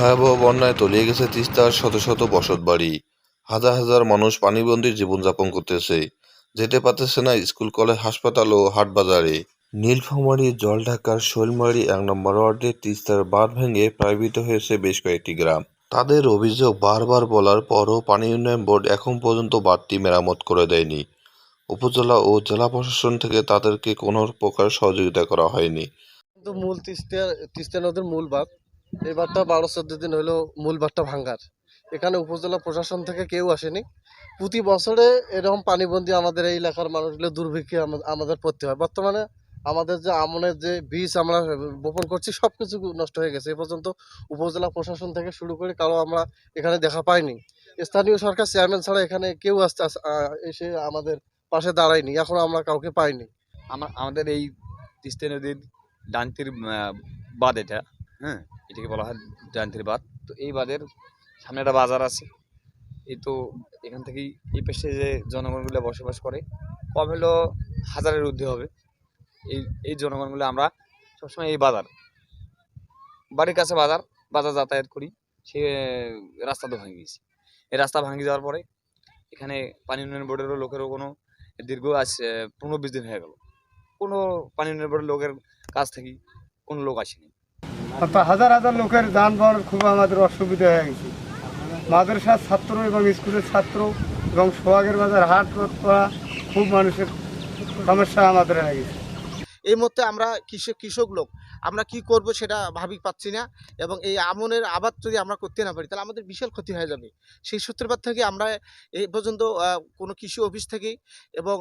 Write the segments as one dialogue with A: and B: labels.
A: ভয়াবহ বন্যায় তলিয়ে গেছে তিস্তার শত শত বসত বাড়ি। হাজার হাজার মানুষ পানিবন্দির জীবনযাপন করতেছে। যেতে পারতেছে না স্কুল, কলেজ, হাসপাতাল ও হাটবাজারে নীলফামারী, জলঢাকার শৈলমারি এক নম্বর ওয়ার্ডে তিস্তার বাঁধ ভেঙে প্লাবিত হয়েছে বেশ কয়েকটি গ্রাম। তাদের অভিযোগ বারবার বলার পরও পানি উন্নয়ন বোর্ড এখন পর্যন্ত বাঁধটি মেরামত করে দেয়নি। উপজেলা ও জেলা প্রশাসন থেকে তাদেরকে কোনো প্রকার সহযোগিতা করা হয়নি।
B: কিন্তু মূল তিস্তা তিস্তা নদীর মূল বাঁধ এই বাঁধটা বারো, চোদ্দ দিন হলো মূল বাঁধটা ভাঙ্গার। এখানে উপজেলা প্রশাসন থেকে কেউ আসেনি। প্রতি বছরে এরকম পানিবন্দি আমাদের এই এলাকার মানুষগুলো দুর্ভিক্ষে আমাদের পড়তে হয়। বর্তমানে আমাদের যে আমনের যে বীজ আমরা বপন করছি সব কিছু নষ্ট হয়ে গেছে। এ পর্যন্ত উপজেলা প্রশাসন থেকে শুরু করে কারও আমরা এখানে দেখা পাইনি। স্থানীয় সরকার চেয়ারম্যান ছাড়া এখানে কেউ আসতে আস- এসে আমাদের পাশে দাঁড়ায়নি। এখনও আমরা কাউকে পাইনি।
C: আমাদের এই তিস্তা নদীর ডানতির বাঁধ এটা। হ্যাঁ? এটাকে বলা হয় ডানতির বাঁধ তো এই বাঁধের সামনে একটা বাজার আছে। এই তো এখান থেকেই এই পেশে যে জনগণগুলো বসবাস করে, কম হলো হাজারের ঊর্ধ্বে হবে। এই এই জনগণগুলো আমরা সবসময় এই বাজার, বাড়ির কাছে বাজার বাজার যাতায়াত করি। সে, রাস্তা তো ভাঙে গেছে। এই রাস্তা ভাঙে যাওয়ার পরে এখানে পানি উন্নয়ন বোর্ডেরও লোকেরও কোনো দীর্ঘ আজ পনেরো বিশ দিন হয়ে গেল। কোনো পানি উন্নয়ন বোর্ডের লোকের কাছ থেকে কোনো লোক আসেনি।
D: হাজার হাজার লোকের যানবাহনের খুব আমাদের অসুবিধা হয়ে গেছে। মাদ্রাসার ছাত্র এবং স্কুলের ছাত্র এবং সোহাগের বাজার হাট করা খুব মানুষের সমস্যা আমাদের হয়ে গেছে।
E: এই মুহূর্তে আমরা কৃষক কৃষক লোক আমরা কি করব সেটা ভাবি পাচ্ছি না এবং এই আমনের আবাদ যদি আমরা করতে না পারি, তাহলে আমাদের বিশাল ক্ষতি হয়ে যাবে। সেই সূত্রপাত থেকে আমরা এই পর্যন্ত কোনো কৃষি অফিস থেকে এবং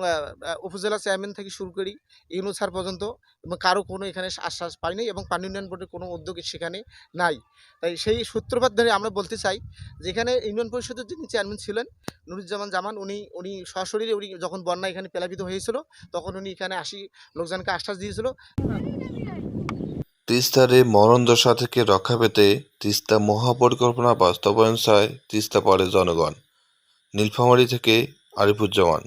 E: উপজেলা চেয়ারম্যান থেকে শুরু করি ইউনো স্যার পর্যন্ত এবং কারও কোনো এখানে আশ্বাস পাইনি এবং পানি উন্নয়ন বোর্ডের কোনো উদ্যোগ সেখানে নাই। তাই সেই সূত্রপাত ধরে আমরা বলতে চাই, যেখানে ইউনিয়ন পরিষদের যিনি চেয়ারম্যান ছিলেন, নুরুজ্জামান জামান, উনি উনি সশরীরে উনি যখন বন্যা এখানে প্লাবিত হয়েছিল, তখন উনি এখানে আসি লোকজনকে আশ্বাস দিয়েছিল।
A: তিস্তার এই মরণ দশা থেকে রক্ষা পেতে তিস্তা মহাপরিকল্পনা বাস্তবায়ন চায় তিস্তা পাড়ের জনগণ। নীলফামারী থেকে আরিফুজ্জামান।